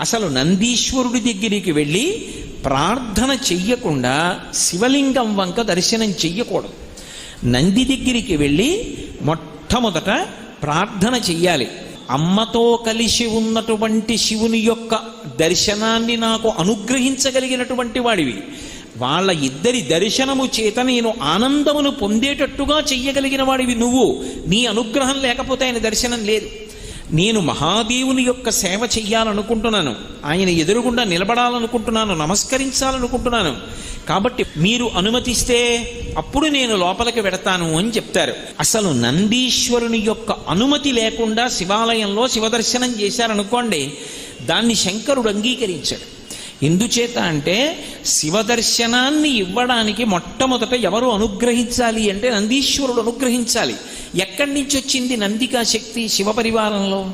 అసలు నందీశ్వరుడి దగ్గరికి వెళ్ళి ప్రార్థన చెయ్యకుండా శివలింగం వంక దర్శనం చెయ్యకూడదు. నంది దగ్గరికి వెళ్ళి మొట్టమొదట ప్రార్థన చెయ్యాలి. అమ్మతో కలిసి ఉన్నటువంటి శివుని యొక్క దర్శనాన్ని నాకు అనుగ్రహించగలిగినటువంటి వాడివి. వాళ్ళ ఇద్దరి దర్శనము చేత నేను ఆనందమును పొందేటట్టుగా చెయ్యగలిగిన వాడివి నువ్వు. నీ అనుగ్రహం లేకపోతే ఆయన దర్శనం లేదు. నేను మహాదేవుని యొక్క సేవ చెయ్యాలనుకుంటున్నాను. ఆయన ఎదురుగుండా నిలబడాలనుకుంటున్నాను నమస్కరించాలనుకుంటున్నాను. కాబట్టి మీరు అనుమతిస్తే అప్పుడు నేను లోపలికి వెడతాను అని చెప్తారు. అసలు నందీశ్వరుని యొక్క అనుమతి లేకుండా శివాలయంలో శివదర్శనం చేశారనుకోండి దాన్ని శంకరుడు అంగీకరించాడు. ఎందుచేత అంటే శివదర్శనాన్ని ఇవ్వడానికి మొట్టమొదట ఎవరు అనుగ్రహించాలి అంటే నందీశ్వరుడు అనుగ్రహించాలి. ఎక్కడి నుంచి వచ్చింది నందికా శక్తి శివ పరివారంలో?